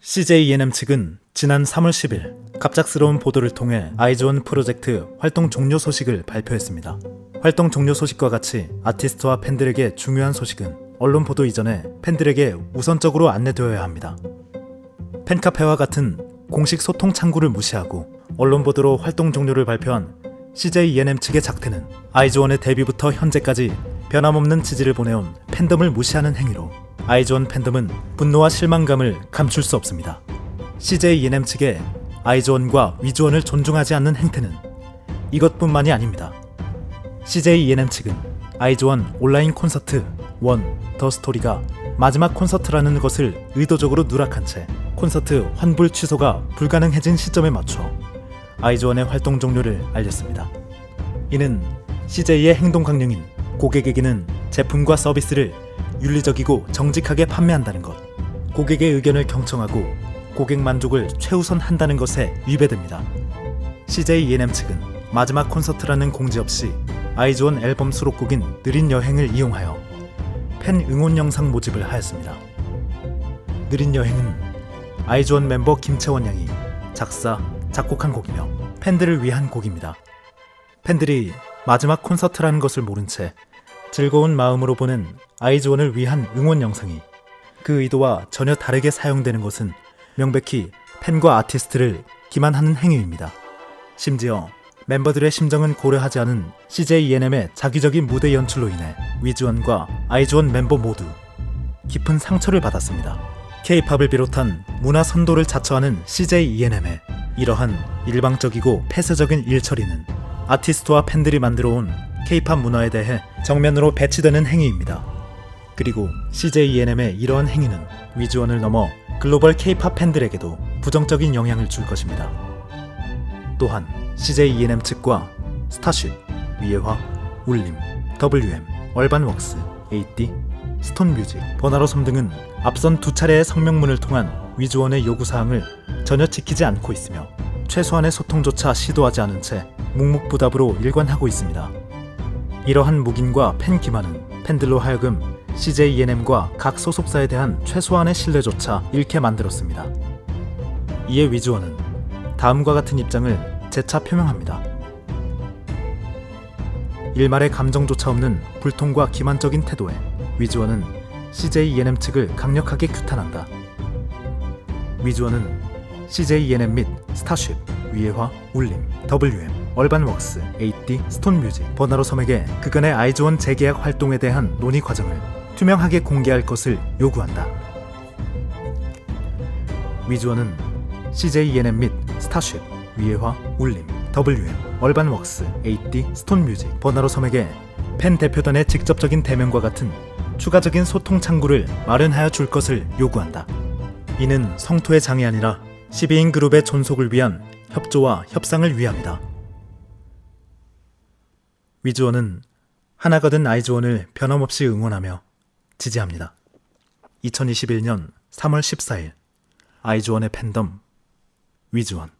CJ ENM 측은 지난 3월 10일 갑작스러운 보도를 통해 아이즈원 프로젝트 활동 종료 소식을 발표했습니다. 활동 종료 소식과 같이 아티스트와 팬들에게 중요한 소식은 언론 보도 이전에 팬들에게 우선적으로 안내되어야 합니다. 팬카페와 같은 공식 소통 창구를 무시하고 언론 보도로 활동 종료를 발표한 CJ ENM 측의 작태는 아이즈원의 데뷔부터 현재까지 변함없는 지지를 보내온 팬덤을 무시하는 행위로 아이즈원 팬덤은 분노와 실망감을 감출 수 없습니다. CJ ENM 측의 아이즈원과 위즈원을 존중하지 않는 행태는 이것뿐만이 아닙니다. CJ ENM 측은 아이즈원 온라인 콘서트 원 더 스토리가 마지막 콘서트라는 것을 의도적으로 누락한 채 콘서트 환불 취소가 불가능해진 시점에 맞춰 아이즈원의 활동 종료를 알렸습니다. 이는 CJ의 행동 강령인 고객에게는 제품과 서비스를 윤리적이고 정직하게 판매한다는 것, 고객의 의견을 경청하고 고객 만족을 최우선 한다는 것에 위배됩니다. CJ ENM 측은 마지막 콘서트라는 공지 없이 아이즈원 앨범 수록곡인 느린 여행을 이용하여 팬 응원 영상 모집을 하였습니다. 느린 여행은 아이즈원 멤버 김채원 양이 작사, 작곡한 곡이며 팬들을 위한 곡입니다. 팬들이 마지막 콘서트라는 것을 모른 채 즐거운 마음으로 보는 아이즈원을 위한 응원 영상이 그 의도와 전혀 다르게 사용되는 것은 명백히 팬과 아티스트를 기만하는 행위입니다. 심지어 멤버들의 심정은 고려하지 않은 CJ ENM의 자기적인 무대 연출로 인해 위즈원과 아이즈원 멤버 모두 깊은 상처를 받았습니다. K-팝을 비롯한 문화 선도를 자처하는 CJ ENM의 이러한 일방적이고 폐쇄적인 일처리는 아티스트와 팬들이 만들어온 K-팝 문화에 대해 정면으로 배치되는 행위입니다. 그리고 CJ ENM의 이러한 행위는 위즈원을 넘어 글로벌 K-팝 팬들에게도 부정적인 영향을 줄 것입니다. 또한 CJ ENM 측과 스타쉽, 위에화, 울림, WM, 얼반웍스, AD, 스톤뮤직, 버나로섬 등은 앞선 두 차례의 성명문을 통한 위즈원의 요구사항을 전혀 지키지 않고 있으며 최소한의 소통조차 시도하지 않은 채 묵묵부답으로 일관하고 있습니다. 이러한 묵인과 팬 기만은 팬들로 하여금 CJ ENM과 각 소속사에 대한 최소한의 신뢰조차 잃게 만들었습니다. 이에 위즈원은 다음과 같은 입장을 재차 표명합니다. 일말의 감정조차 없는 불통과 기만적인 태도에 위즈원은 CJ ENM 측을 강력하게 규탄한다. 위즈원은 CJ ENM 및 스타쉽, 위에화, 울림, WM, 얼반웍스, AD, 스톤뮤직, 버나로 섬에게 그간의 아이즈원 재계약 활동에 대한 논의 과정을 투명하게 공개할 것을 요구한다. 위즈원은 CJ ENM 및 스타쉽, 위에화, 울림, WM, 얼반웍스, AD, 스톤뮤직, 버나로 섬에게 팬 대표단의 직접적인 대면과 같은 추가적인 소통 창구를 마련하여 줄 것을 요구한다. 이는 성토의 장이 아니라 12인 그룹의 존속을 위한 협조와 협상을 위함이다. 위즈원은 하나가 된 아이즈원을 변함없이 응원하며 지지합니다. 2021년 3월 14일 아이즈원의 팬덤 위즈원